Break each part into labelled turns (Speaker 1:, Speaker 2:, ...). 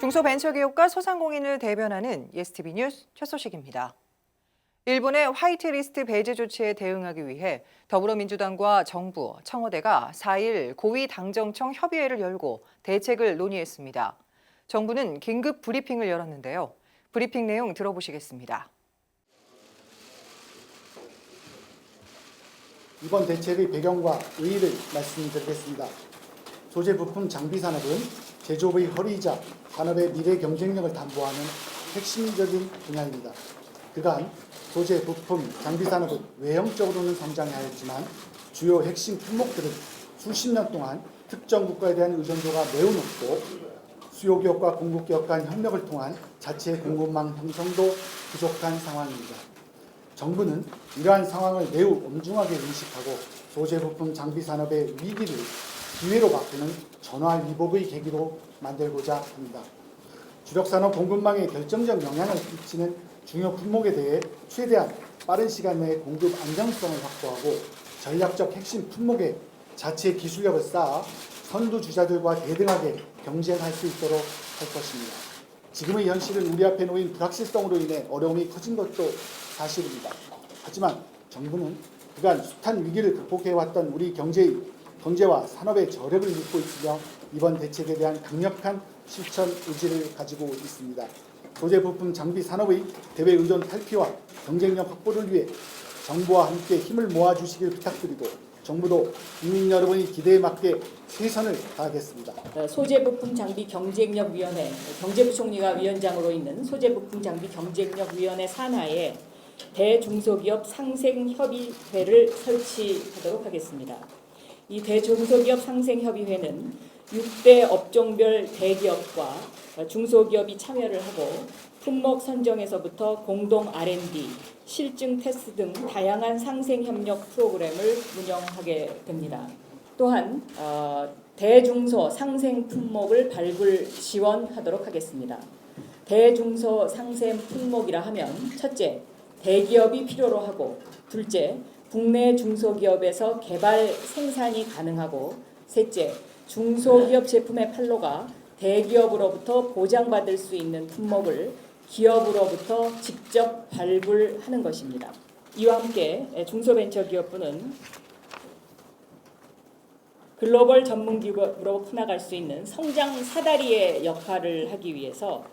Speaker 1: 중소벤처기업과 소상공인을 대변하는 예스티비 뉴스 최소식입니다. 일본의 화이트리스트 배제 조치에 대응하기 위해 더불어민주당과 정부, 청와대가 4일 고위 당정청 협의회를 열고 대책을 논의했습니다. 정부는 긴급 브리핑을 열었는데요. 브리핑 내용 들어보시겠습니다.
Speaker 2: 이번 대책의 배경과 의의를 말씀드리겠습니다. 소재 부품 장비 산업은 제조업의 허리이자 산업의 미래 경쟁력을 담보하는 핵심적인 분야입니다. 그간 소재 부품 장비 산업은 외형적으로는 성장하였지만 주요 핵심 품목들은 수십 년 동안 특정 국가에 대한 의존도가 매우 높고 수요 기업과 공급 기업 간 협력을 통한 자체 공급망 형성도 부족한 상황입니다. 정부는 이러한 상황을 매우 엄중하게 인식하고 소재 부품 장비 산업의 위기를 기회로 바꾸는 전화 위복의 계기로 만들고자 합니다. 주력 산업 공급망에 결정적 영향을 미치는 중요 품목에 대해 최대한 빠른 시간 내에 공급 안정성을 확보하고 전략적 핵심 품목에 자체 기술력을 쌓아 선두 주자들과 대등하게 경쟁할 수 있도록 할 것입니다. 지금의 현실은 우리 앞에 놓인 불확실성으로 인해 어려움이 커진 것도 사실입니다. 하지만 정부는 그간 숱한 위기를 극복해왔던 우리 경제의 경제와 산업의 저력을 믿고 있으며 이번 대책에 대한 강력한 실천 의지를 가지고 있습니다. 소재 부품 장비 산업의 대외 의존 탈피와 경쟁력 확보를 위해 정부와 함께 힘을 모아주시길 부탁드리고 정부도 국민 여러분의 기대에 맞게 최선을 다하겠습니다.
Speaker 3: 어, 소재부품 장비 경쟁력 위원회 경제부총리가 위원장으로 있는 소재부품 장비 경쟁력 위원회 산하에 대중소기업 상생협의회를 설치하도록 하겠습니다. 이 대중소기업 상생협의회는 6대 업종별 대기업과 중소기업이 참여를 하고 품목 선정에서부터 공동 R&D, 실증 테스트 등 다양한 상생 협력 프로그램을 운영하게 됩니다. 또한 어, 대중소 상생 품목을 발굴 지원하도록 하겠습니다. 대중소 상생 품목이라 하면 첫째, 대기업이 필요로 하고 둘째, 국내 중소기업에서 개발 생산이 가능하고 셋째, 중소기업 제품의 판로가 대기업으로부터 보장받을 수 있는 품목을 기업으로부터 직접 발굴하는 것입니다. 이와 함께 중소벤처기업부는 글로벌 전문기업으로 커나갈 수 있는 성장 사다리의 역할을 하기 위해서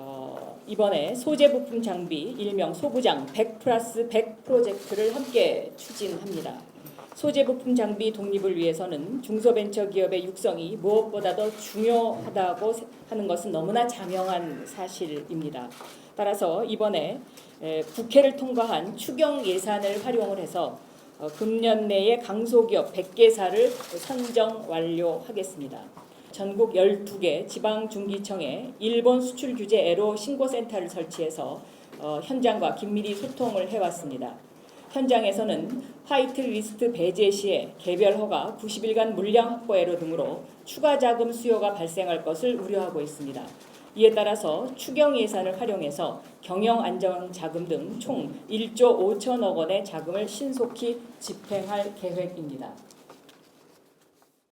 Speaker 3: 어, 이번에 소재 부품 장비 일명 소부장 100 플러스 100 프로젝트를 함께 추진합니다. 소재 부품 장비 독립을 위해서는 중소벤처기업의 육성이 무엇보다도 중요하다고 하는 것은 너무나 자명한 사실입니다. 따라서 이번에 에, 국회를 통과한 추경 예산을 활용을 해서 어, 금년 내에 강소기업 100개사를 선정 완료하겠습니다. 전국 12개 지방중기청에 일본 수출 규제 애로 신고센터를 설치해서 어, 현장과 긴밀히 소통을 해왔습니다. 현장에서는 화이트 리스트 배제 시에 개별 허가 90일간 물량 확보 애로 등으로 추가 자금 수요가 발생할 것을 우려하고 있습니다. 이에 따라서 추경 예산을 활용해서 경영 안정 자금 등 총 1조 5천억 원의 자금을 신속히 집행할 계획입니다.